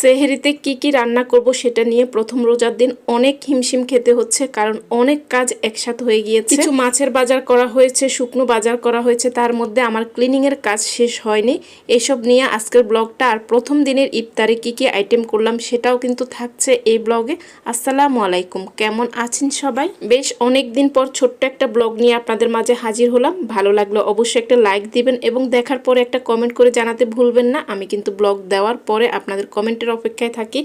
সেহেরিতে কি কি রান্না করব সেটা নিয়ে প্রথম রোজার দিন অনেক হিমশিম খেতে হচ্ছে, কারণ অনেক কাজ একসাথে হয়ে গিয়েছে। কিছু মাছের বাজার করা হয়েছে, শুকনো বাজার করা হয়েছে, তার মধ্যে আমার ক্লিনিং এর কাজ শেষ হয়নি। এসব নিয়ে আজকের ব্লগটা আর প্রথম দিনের ইফতারে কি কি আইটেম করলাম সেটাও কিন্তু থাকছে এই ব্লগে। আসসালামু আলাইকুম, কেমন আছেন সবাই? বেশ অনেক দিন পর ছোট্ট একটা ব্লগ নিয়ে আপনাদের মাঝে হাজির হলাম। ভালো লাগল অবশ্যই একটা লাইক দিবেন এবং দেখার পরে একটা কমেন্ট করে জানাতে ভুলবেন না। আমি কিন্তু ব্লগ দেওয়ার পরে আপনাদের কমেন্টের অপেক্ষায় থাকি।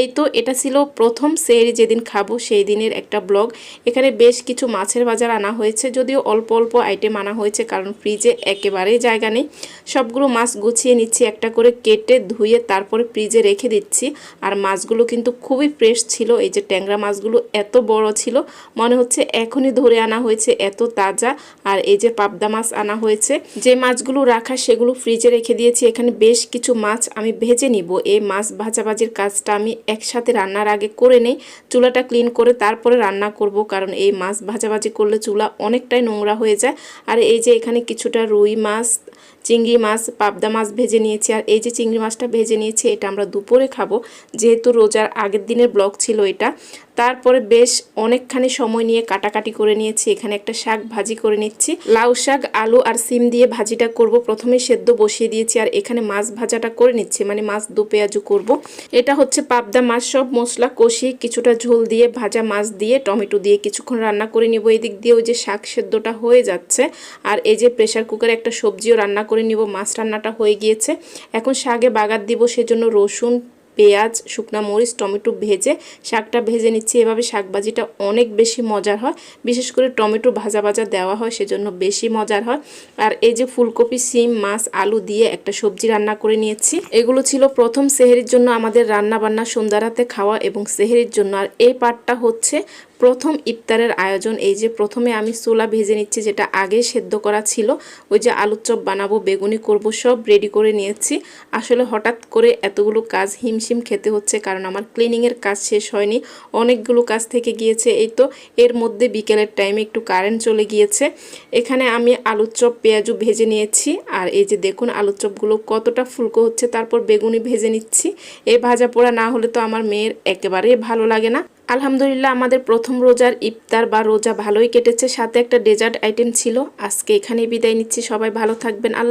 এই তো এটা ছিল প্রথম সেরি যেদিন খাব, সেই দিনের একটা ব্লগ। এখানে বেশ কিছু মাছের বাজার আনা হয়েছে, যদিও অল্প অল্প আইটেম আনা হয়েছে, কারণ ফ্রিজে একেবারেই জায়গা নেই। সবগুলো মাছ গুছিয়ে নিচ্ছি, একটা করে কেটে ধুয়ে তারপরে ফ্রিজে রেখে দিচ্ছি। আর মাছগুলো কিন্তু খুবই ফ্রেশ ছিল, এই যে ট্যাংরা মাছগুলো এত বড় ছিল, মনে হচ্ছে এখনই ধরে আনা হয়েছে, এত তাজা। আর এই যে পাবদা মাছ আনা হয়েছে, যে মাছগুলো রাখা, সেগুলো ফ্রিজে রেখে দিয়েছি। এখানে বেশ কিছু মাছ আমি ভেজে নিব, এই মাছ ভাজাভাজির কাজটা আমি একসাথে রান্নার আগে করে নেই, চুলাটা ক্লিন করে তারপরে রান্না করব, কারণ এই মাছ ভাজাভাজি করলে চুলা অনেকটাই নোংরা হয়ে যায়। আর এই যে এখানে কিছুটা রুই মাছ চিংড়ি মাছ, পাবদা মাছ ভেজে নিয়েছি। আর এই যে চিংড়ি মাছটা ভেজে নিয়েছি, এটা আমরা দুপুরে খাব। যেহেতু রোজার আগের দিনের ব্লগ ছিল এটা। তারপরে বেশ অনেকখানি সময় নিয়ে কাটাকাটি করে নিয়েছি। এখানে একটা শাক ভাজি করে নিচ্ছি। লাউ শাক, আলু আর সিম দিয়ে ভাজিটা করব। প্রথমে সেদ্ধ বসিয়ে দিয়েছি আর এখানে মাছ ভাজাটা করে নিচ্ছি। মানে মাছ দু পেঁয়াজু করব। এটা হচ্ছে পাবদা মাছ। সব মশলা কষিয়ে কিছুটা ঝোল দিয়ে, ভাজা মাছ দিয়ে, টমেটো দিয়ে কিছুক্ষণ রান্না করে নিব। এদিক দিয়ে ওই যে শাক সেদ্ধটা হয়ে যাচ্ছে। আর এই যে প্রেশার কুকারে একটা সবজিও রান্না করে নিব, মাছ রান্নাটা হয়ে গিয়েছে। এখন শাকে বাগার দিব, সেজন্য রসুন, পেঁয়াজ, শুকনো মরিচ, টমেটো ভেজে শাকটা ভেজে নিচ্ছি। এভাবে শাক ভাজিটা অনেক বেশি মজার হয়। বিশেষ করে টমেটো ভাজা ভাজা দেওয়া হয়, সেজন্য বেশি মজার হয়। আর এই যে ফুলকপি, সিম, মাছ, আলু দিয়ে একটা সবজি রান্না করে নিয়েছি। এগুলো ছিল প্রথম সেহেরির জন্য আমাদের রান্না বান্না সন্ধ্যারাতে খাওয়া এবং সেহেরির জন্য। আর এই পার্টটা হচ্ছে প্রথম ইফতারের আয়োজন, এই যে প্রথমে আমি সোলা ভেজে নিচ্ছি, যেটা আগে সেদ্ধ করা ছিল, ওই যে আলুর চপ বানাবো, বেগুনি করব, সব রেডি করে নিয়েছি। আসলে হঠাৎ করে এতগুলো কাজ হিমশিম খেতে হচ্ছে, কারণ আমার ক্লিনিংয়ের কাজ শেষ হয়নি, অনেকগুলো কাজ থেকে গিয়েছে, এই তো এর মধ্যে বিকেলের টাইমে একটু কারেন্ট চলে গিয়েছে। এখানে আমি আলুর চপ পেঁয়াজু ভেজে নিয়েছি, আর এই যে দেখুন আলুর চপগুলো কতটা ফুলকো হচ্ছে, তারপর বেগুনি ভেজে নিচ্ছি। এই ভাজা পোড়া না হলে তো আমার মেয়ের একেবারেই ভালো লাগে না। আলহামদুলিল্লাহ, আমাদের প্রথম রোজার ইফতার বা রোজা ভালোই কেটেছে। সাথে একটা ডেজার্ট আইটেম ছিল। আজকে এখানে বিদায় নিচ্ছি। সবাই ভালো থাকবেন। আল্লাহ